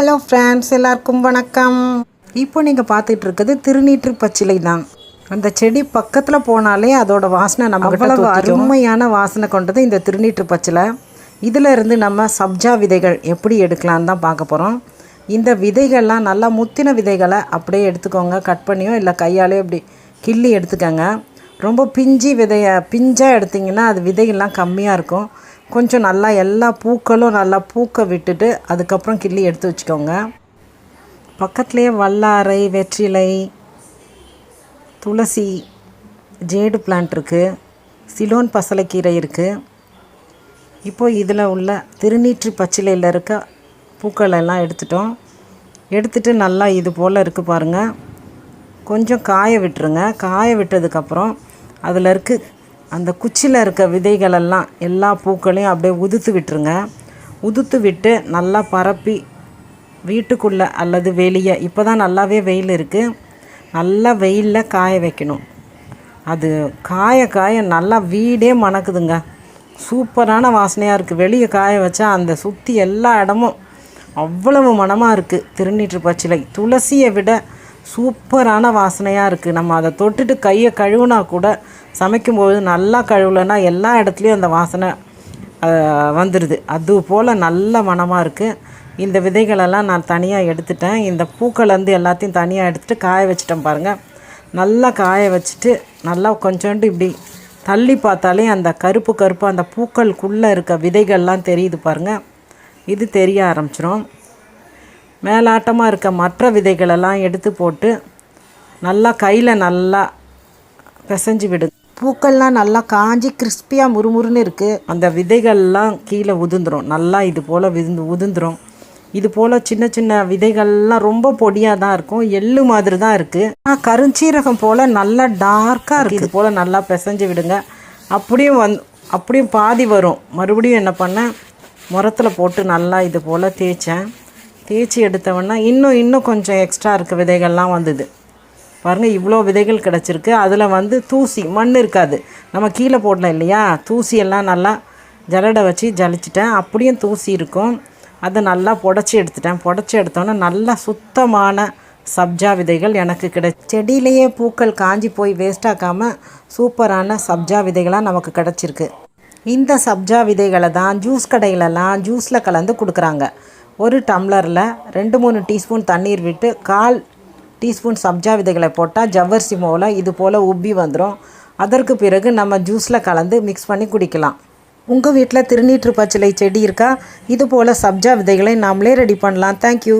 Hello friends எல்லாருக்கும் வணக்கம். இப்போ நீங்கள் பார்த்துட்டு இருக்கிறது திருநீற்று பச்சிலை தான். அந்த செடி பக்கத்தில் போனாலே அதோட வாசனை நம்ம அவ்வளவு அருமையான வாசனை கொண்டது இந்த திருநீற்று பச்சிலை. இதில் இருந்து நம்ம சப்ஜா விதைகள் எப்படி எடுக்கலான்னு தான் பார்க்க போகிறோம் இந்த விதைகள்லாம் நல்லா முத்தின விதைகளை அப்படியே எடுத்துக்கோங்க. கட் பண்ணியோ இல்லை கையாலே இப்படி கிள்ளி எடுத்துக்கோங்க. ரொம்ப பிஞ்சி விதைய பிஞ்சாக எடுத்திங்கன்னா அது விதைகள்லாம் கம்மியாக இருக்கும். கொஞ்சம் நல்லா எல்லா பூக்களும் நல்லா பூக்க விட்டுட்டு அதுக்கப்புறம் கிள்ளி எடுத்து வச்சுக்கோங்க. பக்கத்துலேயே வல்லாரை வெற்றிலை துளசி ஜேடு பிளான்ட் இருக்குது சிலோன் பசலைக்கீரை இருக்குது இப்போது இதில் உள்ள திருநீற்று பச்சிலையில் இருக்க பூக்கள் எல்லாம் எடுத்துட்டோம். எடுத்துட்டு நல்லா இது போல் இருக்குது பாருங்கள் கொஞ்சம் காய விட்டுருங்க. காய விட்டதுக்கப்புறம் அதில் இருக்க அந்த குச்சியில் இருக்க விதைகளெல்லாம் எல்லா பூக்களையும் அப்படியே உதுத்து விட்டுருங்க. உதுத்து விட்டு நல்லா பரப்பி வீட்டுக்குள்ளே அல்லது வெளியே இப்போ தான் நல்லாவே வெயில் இருக்குது நல்லா வெயிலில் காய வைக்கணும். அது காய காய நல்லா வீடே மணக்குதுங்க. சூப்பரான வாசனையாக இருக்குது வெளியே காய வச்சா அந்த சுற்றி எல்லா இடமும் அவ்வளவு மணமாக இருக்குது திருநீற்று பச்சிலை. துளசியை விட சூப்பரான வாசனையாக இருக்குது நம்ம அதை தொட்டுட்டு கையை கழுவுனா கூட சமைக்கும்போது நல்லா கழுவலைன்னா எல்லா இடத்துலையும் அந்த வாசனை வந்துடுது அது போல் நல்ல மணமாக இருக்குது இந்த விதைகளெல்லாம் நான் தனியாக எடுத்துட்டேன். இந்த பூக்கள்லேருந்து எல்லாத்தையும் தனியாக எடுத்துகிட்டு காய வச்சிட்டேன் பாருங்கள் நல்லா காய வச்சுட்டு நல்லா கொஞ்சோண்டு இப்படி தள்ளி பார்த்தாலே அந்த கருப்பு கருப்பு அந்த பூக்களுக்குள்ளே இருக்க விதைகள்லாம் தெரியுது பாருங்கள் இது தெரிய ஆரம்பிச்சிடும் மேலாட்டமாக இருக்க மற்ற விதைகளெல்லாம் எடுத்து போட்டு நல்லா கையில் நல்லா பிசைஞ்சு விடு. பூக்கள்லாம் நல்லா காஞ்சி கிறிஸ்பியாக முறுமுறுன்னு இருக்குது அந்த விதைகள்லாம் கீழே உதிர்ந்துரும். நல்லா இது போல் விழுந்து உதிர்ந்துரும். இது போல் சின்ன சின்ன விதைகள்லாம் ரொம்ப பொடியாக தான் இருக்கும். எள்ளு மாதிரி தான் இருக்குது ஆனால் கருஞ்சீரகம் போல் நல்லா டார்க்காக இருக்குது இது போல் நல்லா பிசைஞ்சு விடுங்க. அப்படியும் வந் அப்படியும் பாதி வரும். மறுபடியும் என்ன பண்ணேன்? முரத்தில் போட்டு நல்லா இது போல் தேய்ச்சேன். தேய்ச்சி எடுத்தவொன்னா இன்னும் இன்னும் கொஞ்சம் எக்ஸ்ட்ரா இருக்க விதைகள்லாம் வந்தது. பாருங்கள் இவ்வளோ விதைகள் கிடச்சிருக்கு. அதில் வந்து தூசி மண் இருக்காது. நம்ம கீழே போடலாம் இல்லையா? தூசியெல்லாம் நல்லா ஜலடை வச்சு ஜலிச்சிட்டேன். அப்படியும் தூசி இருக்கும். அதை நல்லா புடச்சி எடுத்துட்டேன். புடச்சி எடுத்தோன்னே நல்லா சுத்தமான சப்ஜா விதைகள் எனக்கு கிடை செடியிலேயே பூக்கள் காஞ்சி போய் வேஸ்டாக்காமல் சூப்பரான சப்ஜா விதைகளாக நமக்கு கிடச்சிருக்கு. இந்த சப்ஜா விதைகளை தான் ஜூஸ் கடையிலலாம் ஜூஸில் கலந்து கொடுக்குறாங்க. ஒரு டம்ளரில் ரெண்டு மூணு டீஸ்பூன் தண்ணீர் விட்டு கால் டீஸ்பூன் சப்ஜா விதைகளை போட்டால் ஜவ்வரிசி மாவில் இது போல் உப்பி வந்துடும் அதற்கு பிறகு நம்ம ஜூஸில் கலந்து மிக்ஸ் பண்ணி குடிக்கலாம். உங்கள் வீட்டில் திருநீற்று பச்சிலை செடி இருக்கா? இது போல் சப்ஜா விதைகளை நாமளே ரெடி பண்ணலாம். தேங்க்யூ